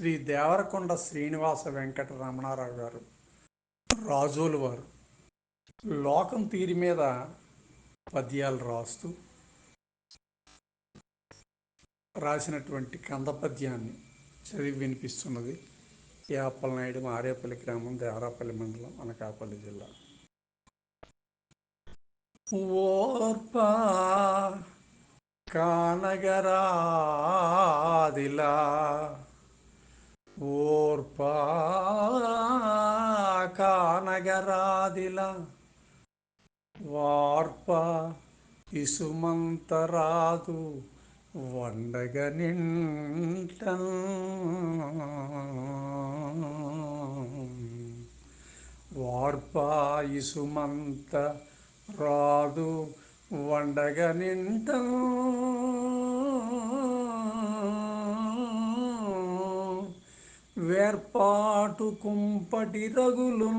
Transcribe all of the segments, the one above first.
శ్రీ దేవరకొండ శ్రీనివాస వెంకట రమణారావు గారు రాజోలు వారు లోకం తీరి మీద పద్యాలు రాస్తూ రాసినటువంటి కంద పద్యాన్ని చదివి వినిపిస్తున్నది యాపలనాయుడు మారేపల్లి గ్రామం దేవరాపల్లి మండలం అనకాపల్లి జిల్లా. ఓర్పా కానగరాదిలా వానగరాదిల వార్ప ఇసుమంతరాదు వండగ నింట. వార్ప ఇసుమంత రాదు వండగ నింట. వేర్పాటు కుంపటి రగులు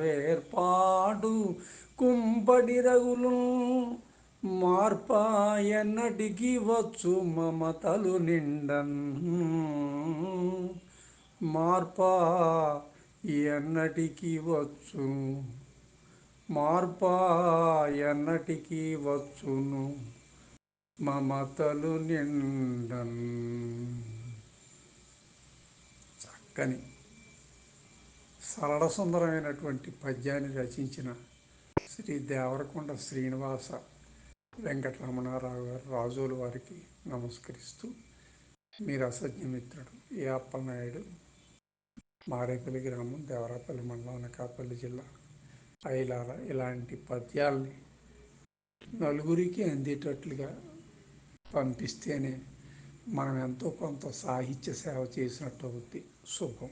వేర్పాటు కుంపటి రగులు మార్పా ఎన్నటికి వచ్చు మమతలు నిండన్. మార్పా ఎన్నటికి వచ్చు మార్పా ఎన్నటికి వచ్చును మమతలు నిండన్. చక్కని సరళ సుందరమైనటువంటి పద్యాన్ని రచించిన శ్రీ దేవరకొండ శ్రీనివాస వెంకటరమణారావు గారు రాజుల వారికి నమస్కరిస్తూ మీ రసజ్ఞమిత్రుడు ఏ అప్పలనాయుడు మారేపల్లి గ్రామం దేవరాపల్లి మండలం అనకాపల్లి జిల్లా ఐలాల ఇలాంటి పద్యాల్ని నలుగురికి అందేటట్లుగా పంపిస్తేనే మనం ఎంతో కొంత సాహిత్య సేవ చేసినట్టు అవుద్ది. శుభం.